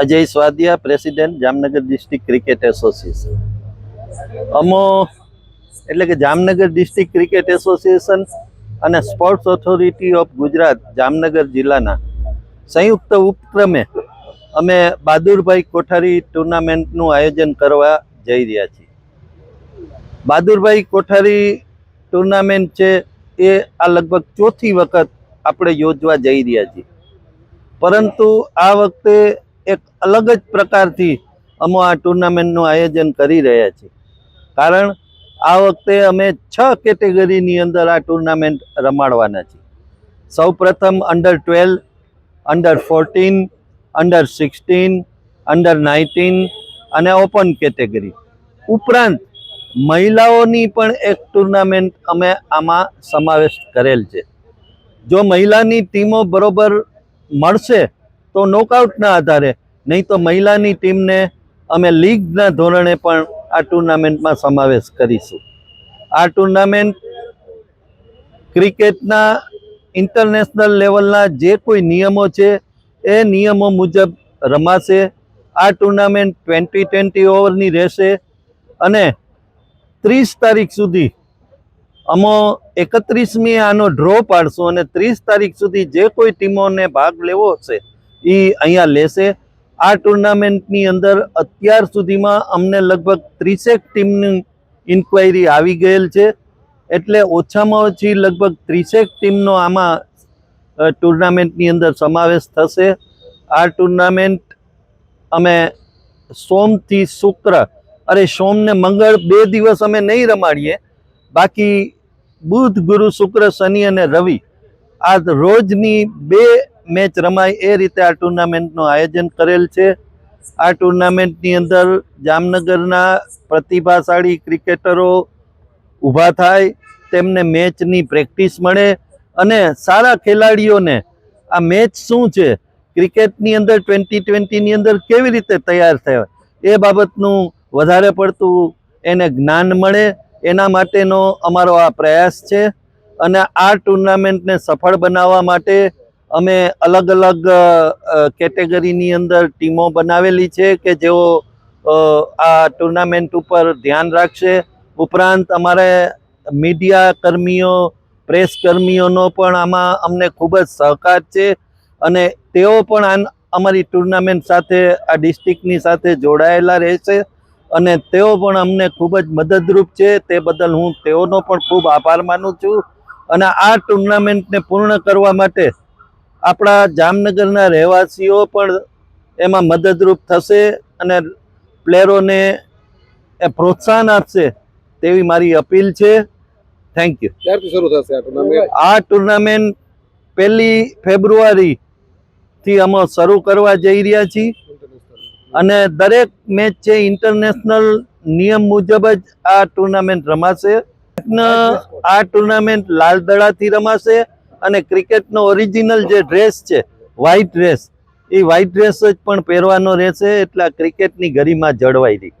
Ajay Swadiya, president, Jamnagar district cricket association. અમો, એટલે કે જામનગર ડિસ્ટ્રિક્ટ ક્રિકેટ એસોસિએશન અને sports authority of Gujarat, Jamnagar જિલ્લાના સંયુક્ત ઉપક્રમે અમે બહાદુરભાઈ કોઠારી ટુર્નામેન્ટનું આયોજન કરવા જઈ રહ્યા છીએ. બહાદુરભાઈ કોઠારી ટુર્નામેન્ટ છે એ આ લગભગ ચોથી વખત આપણે યોજવા જઈ રહ્યા છીએ. પરંતુ આ વખતે એક અલગ જ પ્રકારથી અમે આ ટુર્નામેન્ટનું આયોજન કરી રહ્યા છીએ. કારણ આ વખતે અમે છ કેટેગરીની અંદર આ ટુર્નામેન્ટ રમાડવાના છીએ. સૌ પ્રથમ under twelve under fourteen under sixteen under nineteen અને ઓપન કેટેગરી ઉપરાંત મહિલાઓની પણ એક ટુર્નામેન્ટ અમે આમાં સમાવેશ કરેલ છે. જો મહિલાની ટીમો બરોબર મળશે તો નોકઆઉટના આધારે નહીં તો મહિલાની ટીમને અમે લીગના ધોરણે પણ આ ટુર્નામેન્ટમાં સમાવેશ કરીશું. આ ટુર્નામેન્ટ ક્રિકેટના ઇન્ટરનેશનલ લેવલના જે કોઈ નિયમો છે, એ નિયમો મુજબ રમાશે. આ ટુર્નામેન્ટ ટ્વેન્ટી ટ્વેન્ટી ઓવરની રહેશે અને ત્રીસ તારીખ સુધી અમો એકત્રીસમી આનો ડ્રો પાડશું અને ત્રીસ તારીખ સુધી જે કોઈ ટીમોને ભાગ લેવો હશે એ અહીંયા લેશે. આ ટુર્નામેન્ટની અંદર અત્યાર સુધીમાં અમને લગભગ ત્રીસેક ટીમની ઇન્ક્વાયરી આવી ગયેલ છે. એટલે ઓછામાં ઓછી લગભગ ત્રીસેક ટીમનો આમાં ટુર્નામેન્ટની અંદર સમાવેશ થશે. આ ટુર્નામેન્ટ અમે સોમથી શુક્ર, અરે સોમ ને મંગળ બે દિવસ અમે નહીં રમાડીએ. બાકી બુધ, ગુરુ, શુક્ર, શનિ અને રવિ આ રોજની બે મેચ રમાય એ રીતે આ ટુર્નામેન્ટનું આયોજન કરેલ છે. આ ટુર્નામેન્ટની અંદર જામનગરના પ્રતિભાશાળી ક્રિકેટરો ઊભા થાય, તેમને મેચની પ્રેક્ટિસ મળે અને સારા ખેલાડીઓને આ મેચ શું છે, ક્રિકેટની અંદર ટ્વેન્ટી ટ્વેન્ટીની અંદર કેવી રીતે તૈયાર થયા, એ બાબતનું વધારે પડતું એને જ્ઞાન મળે, એના માટેનો અમારો આ પ્રયાસ છે. અને આ ટુર્નામેન્ટને સફળ બનાવવા માટે અમે અલગ અલગ કેટેગરીની અંદર ટીમો બનાવેલી છે કે જેઓ આ ટુર્નામેન્ટ ઉપર ધ્યાન રાખશે. ઉપરાંત અમારે મીડિયા કર્મીઓ, પ્રેસ કર્મીઓનો પણ આમાં અમને ખૂબ જ સહકાર છે અને તેઓ પણ અમારી ટુર્નામેન્ટ સાથે, આ ડિસ્ટ્રિક્ટની સાથે જોડાયેલા રહેશે અને તેઓ પણ અમને ખૂબ જ મદદરૂપ છે. તે બદલ હું તેઓનો પણ ખૂબ આભાર માનું છું અને આ ટુર્નામેન્ટને પૂર્ણ કરવા માટે આપણા જામનગરના રહેવાસીઓ પણ એમાં મદદરૂપ થશે અને પ્લેયરોને એ પ્રોત્સાહન આપશે તેવી મારી અપીલ છે. થેન્ક યુ ક્યારથી શરૂ થશે આ ટુર્નામેન્ટ આ ટુર્નામેન્ટ પહેલી ફેબ્રુઆરી થી અમે શરૂ કરવા જઈ રહ્યા છીએ. અને દરેક મેચ છે ઇન્ટરનેશનલ નિયમ મુજબ જ આ ટુર્નામેન્ટ રમાશે. આ ટુર્નામેન્ટ લાલદડાથી રમાશે. અને ક્રિકેટનો ઓરિજિનલ જે ડ્રેસ છે વ્હાઇટ ડ્રેસ એ વ્હાઇટ ડ્રેસ જ પણ પહેરવાનો રહેશે એટલે આ ક્રિકેટની ગરિમા જળવાઈ રહી.